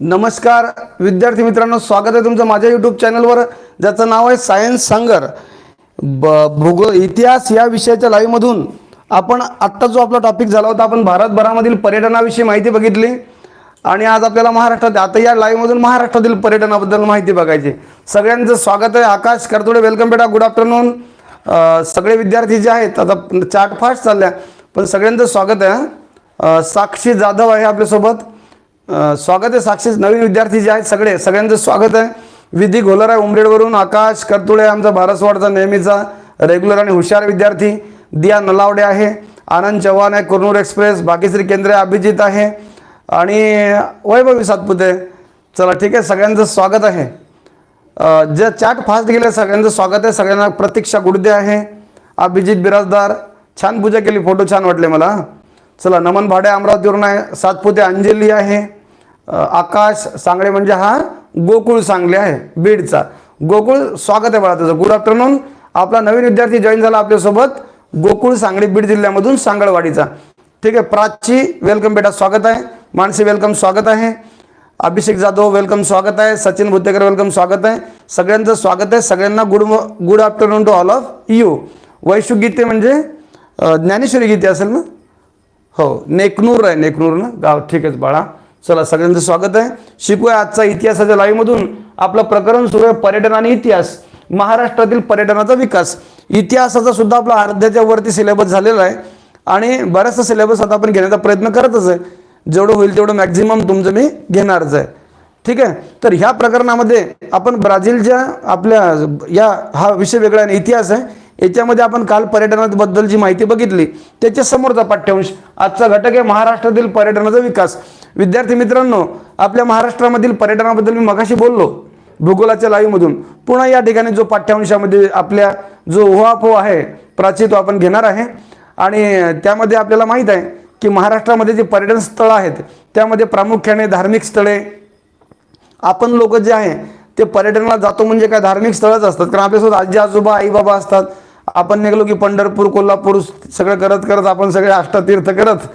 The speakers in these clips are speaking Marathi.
नमस्कार विद्यार्थी मित्रांनो स्वागत आहे तुमचं माझ्या यूट्यूब चॅनलवर ज्याचं नाव आहे सायन्स सांगर. ब भूगोल इतिहास या विषयाच्या लाईव्हमधून आपण आत्ता जो आपला टॉपिक झाला होता आपण भारतभरामधील पर्यटनाविषयी माहिती बघितली. आणि आज आपल्याला महाराष्ट्रात आता या लाईव्हमधून महाराष्ट्रातील पर्यटनाबद्दल माहिती बघायची. सगळ्यांचं स्वागत आहे. आकाश करतोडे वेलकम बेटा. गुड आफ्टरनून सगळे विद्यार्थी जे आहेत आता चार्ट फास्ट चालल्या पण सगळ्यांचं स्वागत आहे साक्षी जाधव आहे आपल्यासोबत. स्वागत आहे साक्षीस नवीन विद्यार्थी जे आहेत सगळे. सगळ्यांचं स्वागत आहे. विधी घोलर आहे उमरेडवरून आकाश करतुळे आमचा भारसवाडचा नेहमीचा रेग्युलर आणि हुशार विद्यार्थी. दिया नलावडे आहे. आनंद चव्हाण आहे. कुरनूर एक्सप्रेस. भाग्यश्री केंद्रे अभिजित आहे. आणि वैभवी सातपुते. चला ठीक आहे. सगळ्यांचं स्वागत आहे. ज्या चॅट फास्ट गेले सगळ्यांचं स्वागत आहे. सगळ्यांना प्रतीक्षा गुडदे आहे. अभिजित बिराजदार. छान पूजा केली. फोटो छान वाटले मला. चला नमन भाडे अमरावतीवरून आहे. सातपुते अंजली आहे. आकाश सांगळे म्हणजे हा गोकुळ सांगले आहे बीडचा. गोकुळ स्वागत आहे बाळा तुझं. गुड आफ्टरनून आपला नवीन विद्यार्थी जॉईन झाला आपल्यासोबत. गोकुळ सांगली बीड जिल्ह्यामधून सांगळवाडीचा. ठीक आहे प्राची वेलकम बेटा स्वागत आहे. मानसी वेलकम स्वागत आहे. अभिषेक जाधव वेलकम स्वागत आहे. सचिन भुतेकर वेलकम स्वागत आहे. सगळ्यांचं स्वागत आहे. सगळ्यांना good good afternoon to all of you वैशुक Gite म्हणजे ज्ञानेश्वरी गीते असेल ना? हो नेकनूर आहे नेकनूर ना गाव ठीक आहे बाळा. चला सगळ्यांचं स्वागत आहे. शिकूया आजचा इतिहासाच्या लाईव्हमधून आपलं प्रकरण सुरू आहे पर्यटन आणि इतिहास. महाराष्ट्रातील पर्यटनाचा विकास. इतिहासाचा सुद्धा आपला अर्ध्याच्या वरती सिलेबस झालेला आहे. आणि बराचसा सिलेबस आता आपण घेण्याचा प्रयत्न करतच आहे. जेवढं होईल तेवढं मॅक्झिमम तुमचं मी घेणारच आहे. ठीक आहे? तर ह्या प्रकरणामध्ये आपण ब्राझीलच्या आपल्या या हा विषय वेगळा आहे इतिहास आहे. याच्यामध्ये आपण काल पर्यटनाबद्दलची माहिती बघितली. त्याच्या समोरचा पाठ्यांश. आजचा घटक आहे महाराष्ट्रातील पर्यटनाचा विकास. विद्यार्थी मित्रांनो आपल्या महाराष्ट्रामधील पर्यटनाबद्दल मी मगाशी बोललो भूगोलाच्या लाईव्हमधून पुन्हा या ठिकाणी जो पाठ्यांशामध्ये आपल्या जो उहापोह आहे प्राची तो आपण घेणार आहे. आणि त्यामध्ये आपल्याला माहीत आहे की महाराष्ट्रामध्ये जे पर्यटन स्थळं आहेत त्यामध्ये प्रामुख्याने धार्मिक स्थळे आपण लोक जे आहे ते पर्यटनाला जातो म्हणजे काय धार्मिक स्थळच असतात. कारण आपल्यासोबत आजी आजोबा आई बाबा असतात. आपण निघलो की पंढरपूर कोल्हापूर सगळं करत करत आपण सगळे अष्टतीर्थ करत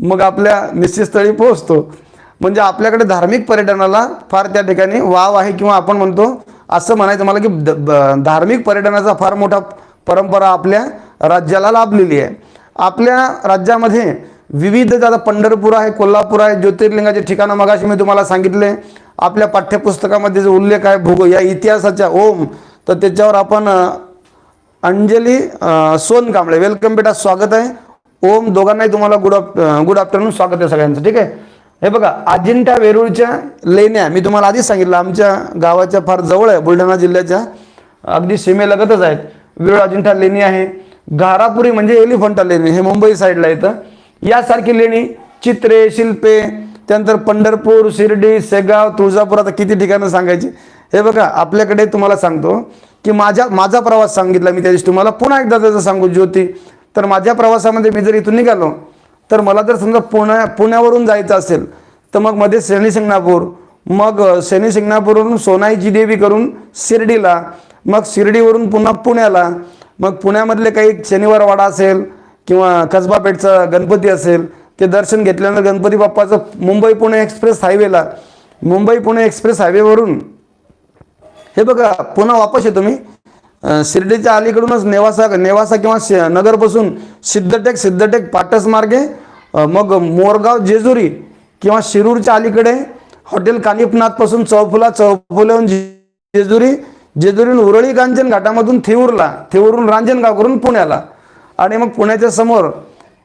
मग आपल्या निश्चितस्थळी पोहोचतो. म्हणजे आपल्याकडे धार्मिक पर्यटनाला फार त्या ठिकाणी वाव आहे किंवा आपण म्हणतो असं म्हणायचं मला की द- ब- धार्मिक पर्यटनाचा फार मोठा परंपरा आपल्या राज्याला लाभलेली आहे. आपल्या राज्यामध्ये विविध आता पंढरपूर आहे कोल्हापूर आहे ज्योतिर्लिंगाचे ठिकाणं मगाशी मी तुम्हाला सांगितले. आपल्या पाठ्यपुस्तकामध्ये जो उल्लेख आहे भूगोल या इतिहासाच्या ओम तर त्याच्यावर आपण अंजली अ, सोन कांबळे वेलकम बेटा स्वागत आहे. ओम दोघांनाही तुम्हाला गुड गुड आफ्टरनून स्वागत आहे सगळ्यांचं ठीक आहे? हे बघा अजिंठा वेरूळच्या लेण्या मी तुम्हाला आधीच सांगितलं आमच्या गावाच्या फार जवळ आहे बुलढाणा जिल्ह्याच्या अगदी सीमेलगतच आहेत. वेरूळ अजिंठा लेणी आहे. घारापुरी म्हणजे एलिफंटा लेणी हे मुंबई साईडला येतं. यासारखी लेणी चित्रे शिल्पे त्यानंतर पंढरपूर शिर्डी सेगाव तुळजापूर आता किती ठिकाणं सांगायची? हे बघा आपल्याकडे तुम्हाला सांगतो की माझ्या माझा प्रवास सांगितला मी त्या दिवशी. तुम्हाला पुन्हा एकदा त्याचं सांगू ज्योती. तर माझ्या प्रवासामध्ये मी जर इथून निघालो तर मला जर समजा पुण्या पुण्यावरून जायचं असेल तर मग मध्ये शनी शिंगणापूर मग अ, शनी शिंगणापूरवरून सोनाईची देवी करून शिर्डीला मग शिर्डीवरून पुन्हा पुण्याला मग पुण्यामधले काही शनिवार वाडा असेल किंवा कसबापेठचा गणपती असेल ते दर्शन घेतल्यानंतर गणपती बाप्पाचं मुंबई पुणे एक्सप्रेस हायवेला मुंबई पुणे एक्सप्रेस हायवेवरून हे बघा पुन्हा वापस येतो मी. शिर्डीच्या अलीकडूनच नेवासा नेवासा किंवा नगरपासून सिद्धटेक सिद्धटेक पाटस मार्गे मग मोरगाव जेजुरी किंवा शिरूरच्या अलीकडे हॉटेल कानिपनाथपासून चौफुला चौफुल्याहून जेजुरी जेजुरीहून उरळी कांचन घाटामधून थेऊरला थेऊरहून रांजणगाव करून पुण्याला. आणि मग पुण्याच्या समोर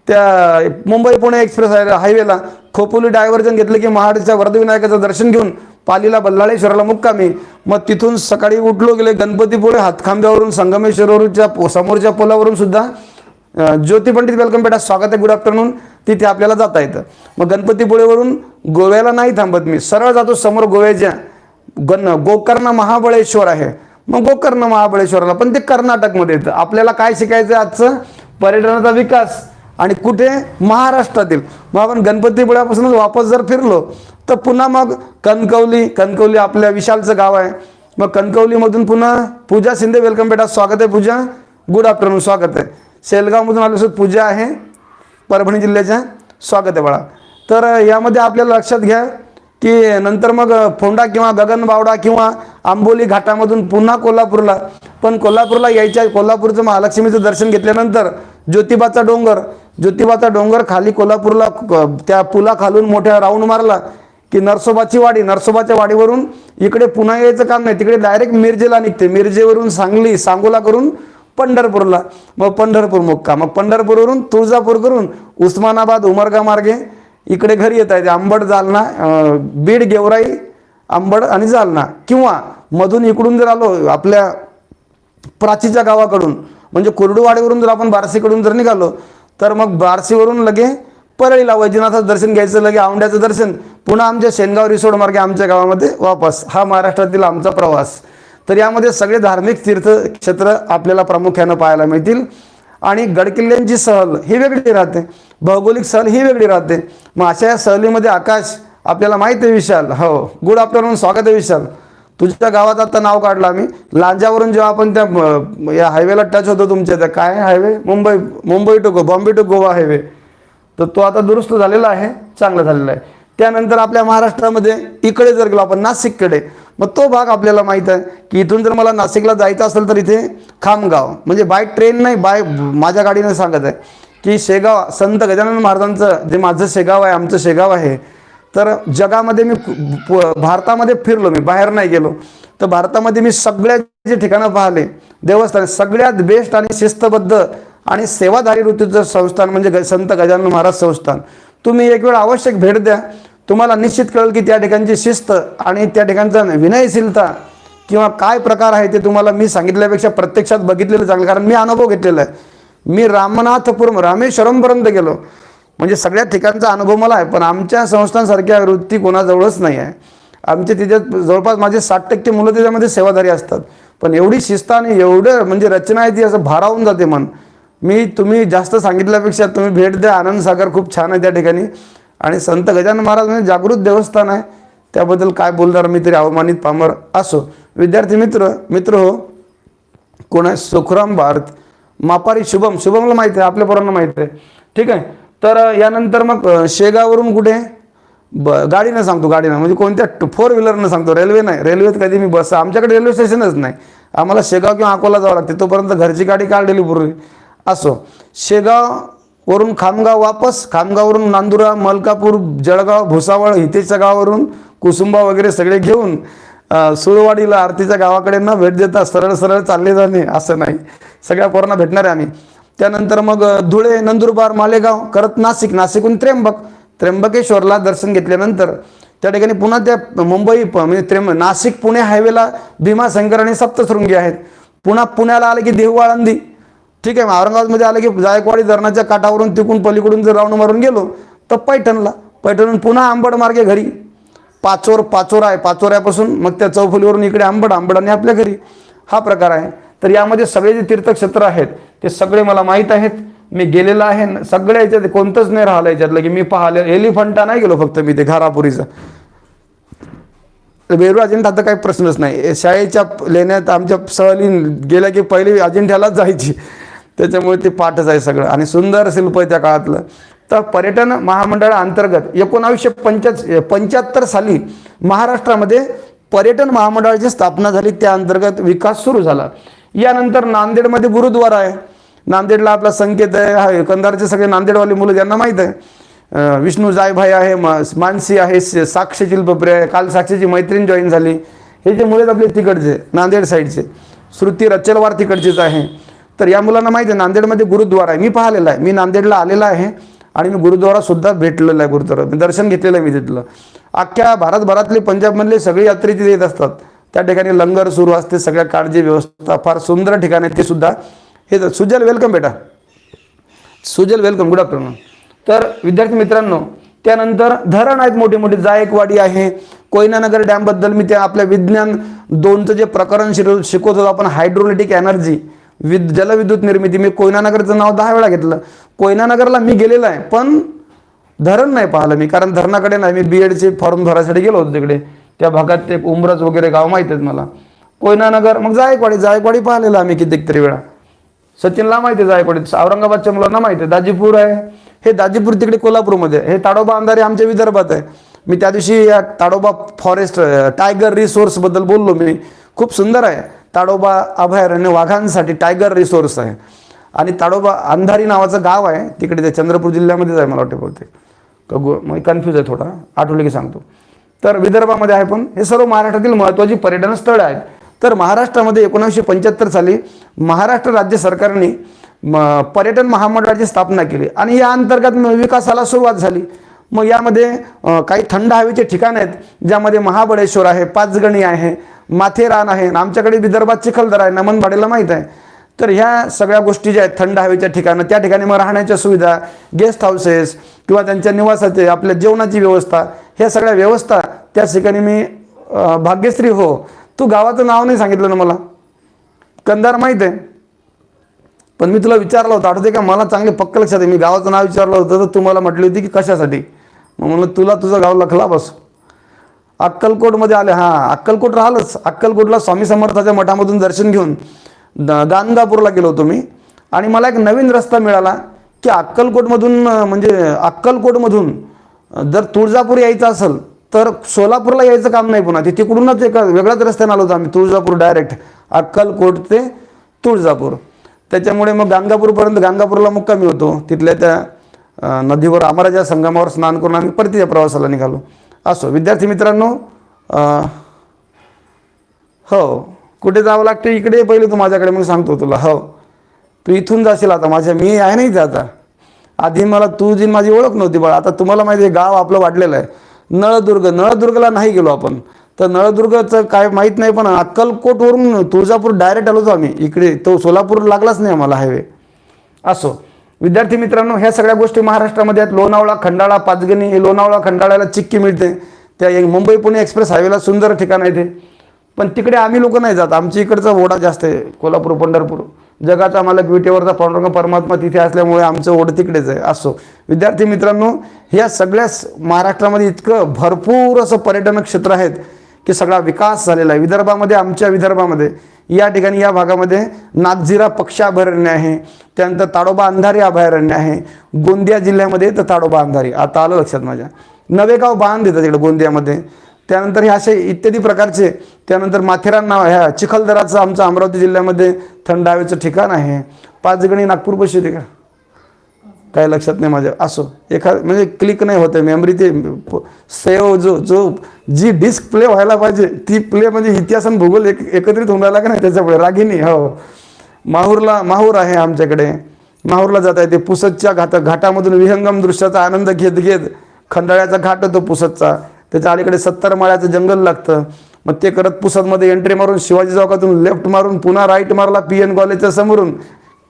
त्या मुंबई पुणे एक्सप्रेस हायवेला. खोपोली डायव्हर्जन घेतलं की महाडच्या वरदविनायकाचं दर्शन घेऊन पालीला बल्लाळेश्वराला मुक्कामी. मग तिथून सकाळी उठलो गेले गणपतीपुळे हातखांब्यावरून संगमेश्वरवरच्या पो- समोरच्या पुलावरून सुद्धा. ज्योती पंडित वेलकम बेटा स्वागत आहे गुड आफ्टरनून तिथे आपल्याला जाता येतं. मग गणपतीपुळेवरून गोव्याला नाही थांबत मी. सरळ जातो समोर गोव्याच्या गण गोकर्ण महाबळेश्वर आहे. मग गोकर्ण महाबळेश्वरला पण ते कर्नाटकमध्ये येतं. आपल्याला काय शिकायचं आहे आजचं? पर्यटनाचा विकास. आणि कुठे? महाराष्ट्रातील. मग आपण गणपतीपुळ्यापासूनच वापस जर फिरलो तर पुन्हा मग कणकवली कणकवली आपल्या विशालचं गाव आहे. मग कणकवलीमधून पुन्हा पूजा शिंदे वेलकम बेटा स्वागत आहे पूजा. गुड आफ्टरनून स्वागत आहे. शेलगावमधून आल्यासोबत पूजा आहे. परभणी जिल्ह्याच्या. स्वागत आहे बाळा. तर यामध्ये आपल्याला लक्षात घ्या की नंतर मग फोंडा किंवा गगनबावडा किंवा आंबोली घाटामधून पुन्हा कोल्हापूरला. पण कोल्हापूरला यायच्या कोल्हापूरचं महालक्ष्मीचं दर्शन घेतल्यानंतर ज्योतिबाचा डोंगर ज्योतिबाचा डोंगर खाली कोल्हापूरला त्या त्या पुलाखालून मोठ्या राऊंड मारला की नरसोबाची वाडी नरसोबाच्या वाडीवरून इकडे पुन्हा यायचं काम नाही. तिकडे डायरेक्ट मिरजेला निघते. मिरजेवरून सांगली सांगोला करून पंढरपूरला. मग पंढरपूर मुक्का. मग पंढरपूरवरून तुळजापूर करून उस्मानाबाद उमरगा मार्गे इकडे घरी येत आहे आंबड जालना बीड गेवराई आंबड आणि जालना. किंवा मधून इकडून जर आलो आपल्या प्राचीच्या गावाकडून म्हणजे कुर्डुवाडीवरून जर आपण बारसीकडून जर निघालो तर मग बारसीवरून लगे परळीला वैद्यनाथाचं दर्शन घ्यायचं लगे औंड्याचं दर्शन. पुन्हा आमच्या शेनगाव रिसोड मार्गे आमच्या गावामध्ये वापस. हा महाराष्ट्रातील आमचा प्रवास. तर यामध्ये सगळे धार्मिक तीर्थक्षेत्र आपल्याला प्रामुख्यानं पाहायला मिळतील. आणि गडकिल्ल्यांची सहल ही वेगळी राहते. भौगोलिक सहल ही वेगळी राहते. मग अशा या सहलीमध्ये आकाश आपल्याला माहिती आहे विशाल. हो. गुड आफ्टरनून स्वागत आहे विशाल. तुझ्या गावात आता नाव काढलं आम्ही. लांजावरून जेव्हा आपण त्या या हायवेला टच होतो तुमच्या त्या काय highway Mumbai Mumbai to go Bombay to Goa highway तर तो आता दुरुस्त झालेला आहे चांगला झालेला आहे. त्यानंतर आपल्या महाराष्ट्रामध्ये इकडे जर गेलो आपण नाशिककडे मग तो भाग आपल्याला माहीत आहे की इथून जर मला नाशिकला जायचं असेल तर इथे खामगाव म्हणजे बाय ट्रेन नाही बाय माझ्या गाडीने सांगत आहे की शेगाव संत गजानन महाराजांचं जे माझं शेगाव आहे आमचं शेगाव आहे तर जगामध्ये मी भारतामध्ये फिरलो मी बाहेर नाही गेलो. तर भारतामध्ये मी सगळ्या जे ठिकाणं पाहिले देवस्थान सगळ्यात बेस्ट आणि शिस्तबद्ध आणि सेवाधारी ऋतूचं संस्थान म्हणजे संत गजानन महाराज संस्थान. तुम्ही एक वेळ आवश्यक भेट द्या. तुम्हाला निश्चित कळेल की त्या ठिकाणची शिस्त आणि त्या ठिकाणचा विनयशीलता किंवा काय प्रकार आहे ते तुम्हाला मी सांगितल्यापेक्षा प्रत्यक्षात बघितलेलं चांगलं कारण मी अनुभव घेतलेला आहे. मी रामनाथपुरम रामेश्वरमपर्यंत गेलो. म्हणजे सगळ्या ठिकाणचा अनुभव मला आहे पण आमच्या संस्थांसारख्या वृत्ती कोणाजवळच नाही आहे. आमचे तिच्यात जवळपास माझे साठ टक्के मुलं त्याच्यामध्ये सेवाधारी असतात. पण एवढी शिस्त आणि एवढं म्हणजे रचना आहे ती असं भारावून जाते मन. मी तुम्ही जास्त सांगितल्यापेक्षा तुम्ही भेट द्या आनंद सागर खूप छान आहे त्या ठिकाणी. आणि संत गजानन महाराज म्हणजे जागृत देवस्थान आहे. त्याबद्दल काय बोलणार मी तरी अवमानित पामर असो. विद्यार्थी मित्र मित्र हो कोण आहे? सुखराम भारत. मापारी शुभम शुभमला माहिती आहे आपल्या पोरांना माहिती आहे. ठीक आहे? तर यानंतर मग शेगावरून शेगाववरून कुठे? ब गाडीनं सांगतो गाडीनं. म्हणजे कोणत्या फोर व्हीलरनं सांगतो रेल्वे नाही. रेल्वेत कधी मी बस आमच्याकडे रेल्वे स्टेशनच नाही. आम्हाला शेगाव किंवा अकोला जावं लागते तोपर्यंत घरची गाडी काढलेली पूर्वी. असो. शेगाववरून खामगाव वापस खामगाववरून नांदुरा मलकापूर जळगाव भुसावळ हितेच्या गावावरून कुसुंबा वगैरे सगळे घेऊन सुळवाडीला आरतीच्या गावाकडे न भेट देता सरळ सरळ चालले जाणे असं नाही. सगळ्या पोरांना भेटणार आहे आम्ही. त्यानंतर मग धुळे नंदुरबार मालेगाव करत नाशिक नाशिकहून त्र्यंबक. त्र्यंबकेश्वरला दर्शन घेतल्यानंतर त्या ठिकाणी पुन्हा त्या मुंबई प- म्हणजे त्र्यंब नाशिक पुणे हायवेला भीमाशंकर आणि सप्तशृंगी आहेत. पुन्हा पुण्याला आलं की देहू आळंदी ठीक आहे औरंगाबादमध्ये आलं की जायकवाडी धरणाच्या काठावरून तिकून पलीकडून जर राऊंड मारून गेलो तर पैठणला. पैठणहून पुन्हा आंबड मार्गे घरी. पाचोर पाचोरा आहे. पाचोऱ्यापासून मग त्या चौफुलीवरून इकडे आंबड आंबड आणि आपल्या घरी. हा प्रकार आहे. तर यामध्ये सगळे जे तीर्थक्षेत्र आहेत ते सगळे मला माहीत आहेत. मी गेलेलो आहे. सगळ्या याच्यात कोणतंच नाही राहिलं याच्यातलं की मी पाहिले एलिफंटा नाही गेलो फक्त मी ते घारापुरीचा. वेरूळ अजिंठा आता काही प्रश्नच नाही. शाळेच्या लेण्यात आमच्या सहली गेल्या की पहिली अजिंठ्यालाच जायची. त्याच्यामुळे ते पाठच आहे सगळं. आणि सुंदर शिल्प आहे त्या काळातलं. तर पर्यटन महामंडळाअंतर्गत एकोणावीसशे पंच्या पंच्याहत्तर साली महाराष्ट्रामध्ये पर्यटन महामंडळाची स्थापना झाली. त्या अंतर्गत विकास सुरू झाला. यानंतर नांदेडमध्ये गुरुद्वारा आहे. नांदेडला आपला संकेत आहे. हा कंधारचे सगळे नांदेडवाले मुलं ज्यांना माहीत आहे. विष्णू जायभाई आहे मानसी आहे स- साक्षी चिलपपरे आहे काल साक्षीची मैत्रीण जॉईन झाली. हे जे मुले आपले तिकडचे नांदेड साईडचे श्रुती रचलवार तिकडचीच आहे. तर या मुलांना माहिती आहे नांदेडमध्ये गुरुद्वारा आहे. मी पाहिलेला आहे. मी नांदेडला आलेला आहे आणि मी गुरुद्वारा सुद्धा भेटलेला आहे गुरुद्वारा. मी दर्शन घेतलेलं आहे मी तिथलं. अख्ख्या भारतभरातले पंजाबमधले सगळे यात्री तिथे येत असतात. त्या ठिकाणी लंगर सुरू असते. सगळ्या काळजी व्यवस्था फार सुंदर ठिकाण आहे. ते सुद्धा हे तर सुजल वेलकम बेटा. सुजल वेलकम गुड आफ्टरनून तर विद्यार्थी मित्रांनो त्यानंतर धरण आहेत मोठे मोठे जायकवाडी आहे. कोयनानगर डॅमबद्दल मी त्या आपल्या विज्ञान दोनचं जे प्रकरण शिर शिकवत होतो आपण हायड्रोलिटिक एनर्जी विद जलविद्युत निर्मिती. मी कोयनानगरचं नाव दहा वेळा घेतलं. कोयनानगरला मी गेलेलो आहे पण धरण नाही पाहिलं मी कारण धरणाकडे नाही. मी बी एडचे फॉर्म भरायसाठी गेलो होतो तिकडे. त्या भागात ते उमरज वगैरे गाव माहीत आहेत मला. कोयनानगर मग जायकवाडी. जायकवाडी पाहिलेलं आम्ही कितीतरी वेळा. सचिनला माहिती आहे जायकवाडीत. औरंगाबादच्या मुलांना माहिती आहे. दाजीपूर आहे. हे दाजीपूर तिकडे कोल्हापूरमध्ये आहे. हे ताडोबा अंधारे आमच्या विदर्भात आहे. मी त्या दिवशी या ताडोबा फॉरेस्ट टायगर रिसोर्सबद्दल बोललो मी. खूप सुंदर आहे. ताडोबा अभयारण्य वाघांसाठी टायगर रिसोर्स आहे. आणि ताडोबा अंधारी नावाचं गाव आहे. तिकडे ते चंद्रपूर जिल्ह्यामध्येच आहे मला वाटते बहुतेक. का गो मग कन्फ्यूज आहे थोडा. आठवले की सांगतो. तर विदर्भामध्ये आहे पण हे सर्व महाराष्ट्रातील महत्त्वाची पर्यटन स्थळं आहेत. तर महाराष्ट्रामध्ये एकोणीसशे पंच्याहत्तर साली महाराष्ट्र राज्य सरकारने म- पर्यटन महामंडळाची स्थापना केली. आणि या अंतर्गत विकासाला सुरुवात झाली. मग यामध्ये काही थंड हवेचे ठिकाण आहेत ज्यामध्ये महाबळेश्वर आहे पाचगणी आहे माथेरान आहे आमच्याकडे विदर्भात चिखलदरा आहे नमनबाडेला माहीत आहे. तर ह्या सगळ्या गोष्टी ज्या आहेत थंड हवेच्या ठिकाणं त्या ठिकाणी मग राहण्याच्या सुविधा गेस्ट हाऊसेस किंवा त्यांच्या निवासाचे आपल्या जेवणाची व्यवस्था ह्या सगळ्या व्यवस्था त्या ठिकाणी मी भाग्यश्री हो तू गावाचं नाव नाही सांगितलं ना मला. कंदार माहीत आहे. पण मी तुला विचारलं होतं आठवते का? मला चांगले पक्क लक्षात आहे. मी गावाचं नाव विचारलं होतं तर तुम्हाला म्हटली होती की कशासाठी? मग म्हणलं तुला तुझं गाव लखला बस. अक्कलकोटमध्ये आले. हां अक्कलकोट राहिलंच. अक्कलकोटला स्वामी समर्थाच्या मठामधून दर्शन घेऊन द- गाणगापूरला गेलो होतो मी. आणि मला एक नवीन रस्ता मिळाला की अक्कलकोटमधून म्हणजे अक्कलकोटमधून जर तुळजापूर यायचं असेल तर सोलापूरला यायचं काम नाही पुन्हा. ते तिकडूनच एका वेगळ्याच रस्त्याने आलो होतो आम्ही तुळजापूर डायरेक्ट अक्कलकोट ते तुळजापूर. त्याच्यामुळे मग गाणगापूरपर्यंत गाणगापूरला मुक्कामी होतो. तिथल्या त्या नदीवर अमराजा संगमावर स्नान करून आम्ही परतीच्या प्रवासाला निघालो. असो विद्यार्थी मित्रांनो हो कुठे जावं लागते इकडे पहिले तू माझ्याकडे मग सांगतो तुला. हो तू इथून जाशील आता माझ्या मी आहे नाही आता. आधी मला तुझी माझी ओळख नव्हती बाळा. आता तुम्हाला माहिती आहे गाव आपलं वाढलेलं आहे. नळदुर्ग नळदुर्गला नाही गेलो आपण. तर नळदुर्गचं काय माहीत नाही पण अक्कलकोटवरून तुळजापूर डायरेक्ट आलो होतो आम्ही. इकडे तो सोलापूर लागलाच नाही आम्हाला हायवे असो. विद्यार्थी मित्रांनो ह्या सगळ्या गोष्टी महाराष्ट्रामध्ये आहेत. लोणावळा खंडाळा पाचगणी लोणावळा खंडाळ्याला चिक्की मिळते. त्या एक मुंबई पुणे एक्सप्रेस हायवेला सुंदर ठिकाण आहे ते. पण तिकडे आम्ही लोक नाही जात. आमच्या इकडचा ओढा जास्त आहे कोल्हापूर पंढरपूर. जगाचा मालक विटेवरचा पांडुरंग परमात्मा तिथे असल्यामुळे आमचं ओढ तिकडेच आहे असो. विद्यार्थी मित्रांनो ह्या सगळ्याच महाराष्ट्रामध्ये इतकं भरपूर असं पर्यटन क्षेत्र आहेत की सगळा विकास झालेला आहे. विदर्भामध्ये आमच्या विदर्भामध्ये या ठिकाणी या भागामध्ये नागझिरा पक्षी अभयारण्य आहे त्यानंतर ताडोबा अंधारी अभयारण्य आहे गोंदिया जिल्ह्यामध्ये तर ताडोबा अंधारी. आता आलं लक्षात माझ्या. नवेगाव बांध येतं तिकडे गोंदियामध्ये. त्यानंतर हे असे इत्यादी प्रकारचे त्यानंतर माथेरान नाव ह्या चिखलदराचं आमचं अमरावती जिल्ह्यामध्ये थंड हवेचं ठिकाण आहे. पाचगणी नागपूर बशी होते का काय लक्षात नाही माझ्या. असो एखा म्हणजे क्लिक नाही होते मेमरी ते सेव जो जो जी डिस्क प्ले व्हायला पाहिजे ती प्ले म्हणजे इतिहास आणि भूगोल एक एकत्रित होऊन राहिला का नाही त्याच्यामुळे? रागिनी हो. माहूरला माहूर आहे आमच्याकडे. माहूरला जाता येते. पुसतच्या घाता घाटामधून विहंगम दृश्याचा आनंद घेत घेत खंडाळ्याचा घाट होतो पुसतचा त्याच्या अलीकडे सत्तर माळ्याचं जंगल लागतं. मग ते करत पुसदमध्ये एंट्री मारून शिवाजी चौकातून लेफ्ट मारून पुन्हा राईट मारला पी एन कॉलेजच्या समोरून.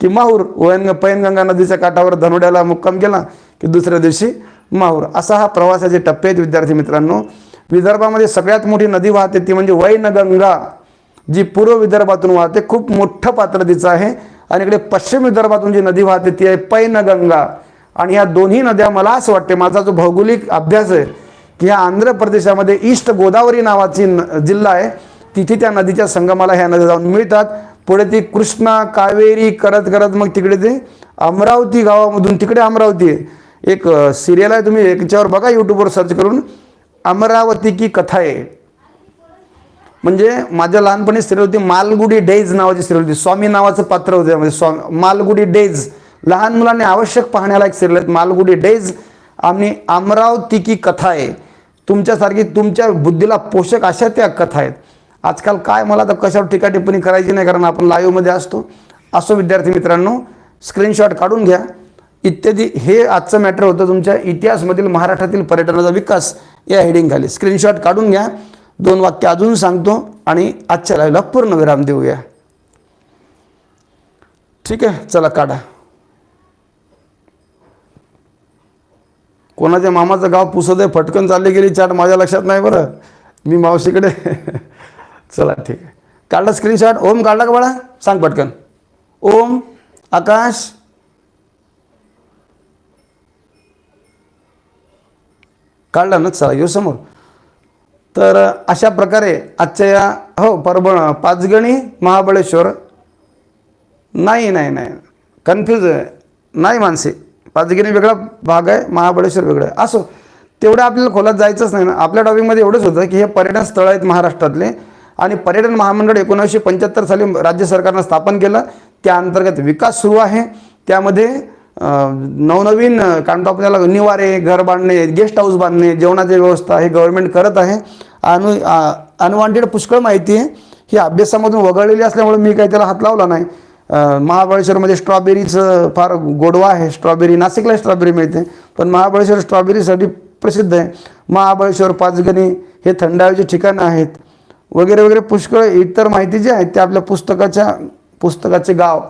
की माहूर वैन पैनगंगा नदीच्या काठावर धनुड्याला मुक्काम केला की दुसऱ्या दिवशी माहूर. असा हा प्रवासाचे टप्पे आहेत विद्यार्थी मित्रांनो. विदर्भामध्ये सगळ्यात मोठी नदी वाहते ती म्हणजे वैनगंगा जी पूर्व विदर्भातून वाहते. खूप मोठं पात्र तिचं आहे. आणि इकडे पश्चिम विदर्भातून जी नदी वाहते ती आहे पैनगंगा. आणि ह्या दोन्ही नद्या मला असं वाटते माझा जो भौगोलिक अभ्यास आहे की ह्या आंध्र प्रदेशामध्ये ईस्ट गोदावरी नावाची न- जिल्हा आहे. तिथे त्या नदीच्या संगमाला ह्या नद्या जाऊन मिळतात. पुढे ती कृष्णा कावेरी करत करत मग तिकडे ते अमरावती गावामधून तिकडे अमरावती आहे. एक सिरियल आहे तुम्ही याच्यावर बघा यूट्यूबवर सर्च करून. अमरावती की कथा आहे. म्हणजे माझ्या लहानपणी सिरियल होती मालगुडी डेज नावाची सिरियल होती. स्वामी नावाचं पात्र होतं म्हणजे स्वामी मालगुडी डेज. लहान मुलांनी आवश्यक पाहण्याला एक सिरियल आहेत मालगुडी डेज आणि अमरावती की कथा आहे. तुमच्यासारखी तुमच्या बुद्धीला पोषक अशा त्या कथा आहेत. आजकाल काय मला तर कशावर टीका टिप्पणी करायची नाही कारण आपण लाईव्हमध्ये असतो. असो विद्यार्थी मित्रांनो स्क्रीनशॉट काढून घ्या. इत्यादी हे आजचं मॅटर होतं तुमच्या इतिहासमधील महाराष्ट्रातील पर्यटनाचा विकास या हेडिंगखाली स्क्रीनशॉट काढून घ्या. दोन वाक्य अजून सांगतो आणि आजच्या लाईव्हला पूर्ण विराम देऊया. ठीक आहे चला काढा. कोणाच्या मामाचं गाव पुसत आहे फटकन चालली गेली चाट माझ्या लक्षात नाही बरं. मी मावशीकडे चला ठीक आहे. काढला स्क्रीनशॉट ओम काढला का बाळा? सांग पटकन. ओम आकाश. काढला ना चला येऊ समोर. तर अशा प्रकारे आजच्या या हो परभण पाचगणी महाबळेश्वर. नाही नाही नाही. कन्फ्यूज आहे. नाही मानसी. पाचगिरी वेगळा भाग आहे महाबळेश्वर वेगळं आहे. असो तेवढं आपल्याला खोलात जायचंच नाही ना. आपल्या टॉपिकमध्ये एवढंच होतं की हे पर्यटन स्थळ आहेत महाराष्ट्रातले आणि पर्यटन महामंडळ एकोणीसशे पंच्याहत्तर साली राज्य सरकारनं स्थापन केलं. त्या अंतर्गत विकास सुरू आहे. त्यामध्ये नवनवीन कांटो आपल्याला निवारे घर बांधणे गेस्ट हाऊस बांधणे जेवणाची व्यवस्था हे गव्हर्नमेंट करत आहे. अनु अनवॉन्टेड पुष्कळ माहिती आहे. ही अभ्यासामधून वगळलेली असल्यामुळे मी काही त्याला हात लावला नाही. महाबळेश्वरमध्ये स्ट्रॉबेरीचं फार गोडवा आहे. स्ट्रॉबेरी नाशिकला स्ट्रॉबेरी मिळते पण महाबळेश्वर स्ट्रॉबेरीसाठी प्रसिद्ध आहे. महाबळेश्वर पाचगणी हे थंड हवेचे ठिकाणं आहेत. वगैरे वगैरे पुष्कळ इतर माहिती जी आहे ते आपल्या पुस्तकाच्या पुस्तकाचे गाव.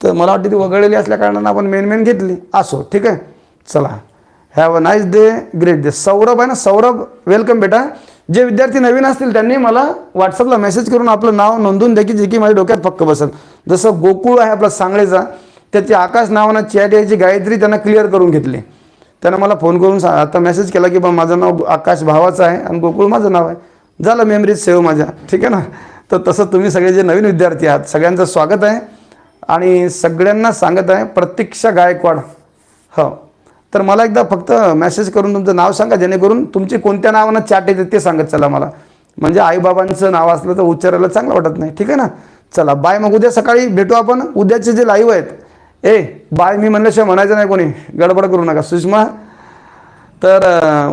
तर मला वाटते ती वगळलेली असल्या कारणानं आपण मेन मेन घेतली. असो ठीक आहे? चला. Have a nice day great day Saurabh आहे ना? सौरभ वेलकम बेटा. जे विद्यार्थी नवीन असतील त्यांनी मला व्हॉट्सअपला मेसेज करून आपलं नाव नोंदवून द्या की जे की माझ्या डोक्यात पक्क बसेल. जसं गोकुळ आहे आपला सांगळेचा त्याची आकाश नावानं चॅट यायची गायत्री त्यांना क्लिअर करून घेतली. त्यानं मला फोन करून सा आता मेसेज केला की बा माझं नाव आकाश भावाचं आहे आणि गोकुळ माझं नाव आहे. झालं मेमरीज सेव्ह माझ्या. ठीक आहे ना? तर तसं तुम्ही सगळे जे नवीन विद्यार्थी आहात सगळ्यांचं स्वागत आहे. आणि सगळ्यांना सांगत आहे प्रतीक्षा गायकवाड. हो. तर मला एकदा फक्त मेसेज करून तुमचं नाव सांगा जेणेकरून तुमची कोणत्या नावानं चॅट येते ते सांगत चला मला. म्हणजे आईबाबांचं नाव असलं तर उच्चारायला चांगलं वाटत नाही. ठीक आहे ना? चला बाय मग उद्या सकाळी भेटू आपण. उद्याचे जे लाईव्ह आहेत ए बाय मी म्हणल्याशिवाय म्हणायचं नाही कोणी. गडबड करू नका. सुषमा तर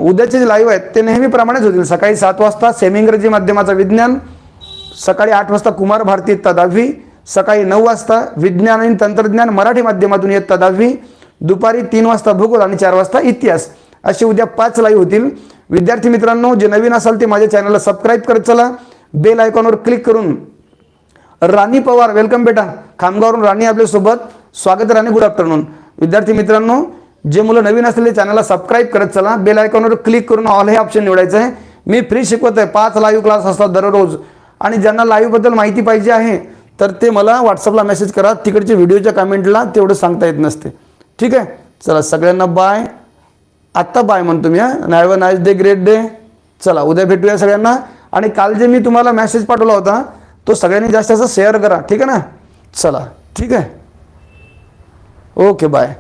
उद्याचे जे लाईव्ह आहेत ते नेहमीप्रमाणेच होतील. सकाळी सात वाजता सेमी इंग्रजी माध्यमाचं विज्ञान सकाळी आठ वाजता कुमार भारती इयत्ता दहावी सकाळी नऊ वाजता विज्ञान आणि तंत्रज्ञान मराठी माध्यमातून इयत्ता दहावी दुपारी तीन वाजता भूगोल आणि चार वाजता इतिहास. असे उद्या पाच लाईव्ह होतील. विद्यार्थी मित्रांनो जे नवीन असाल ते माझ्या चॅनलला सबस्क्राईब करत चला. बेल आयकॉनवर क्लिक करून. राणी पवार वेलकम बेटा. खामगावरून राणी आपल्यासोबत स्वागत राणी गुड आफ्टरनून विद्यार्थी मित्रांनो जे मुलं नवीन असलेले चॅनलला सबस्क्राईब करत चला. बेल आयकॉनवर क्लिक करून ऑल हे ऑप्शन निवडायचं आहे. मी फ्री शिकवत आहे. पाच लाईव्ह क्लास असतात दररोज. आणि ज्यांना लाईव्हबद्दल माहिती पाहिजे आहे तर ते मला व्हॉट्सअपला मेसेज करा. तिकडच्या व्हिडिओच्या कमेंटला तेवढं सांगता येत नसते. ठीक आहे? चला सगळ्यांना बाय आत्ता बाय म्हणतो मी हां. Have a nice day great day चला उद्या भेटूया सगळ्यांना. आणि काल जे मी तुम्हाला मेसेज पाठवला होता तो सगळ्यांनी जास्त जास्त शेअर करा. ठीक आहे ना? चला ठीक आहे? Okay bye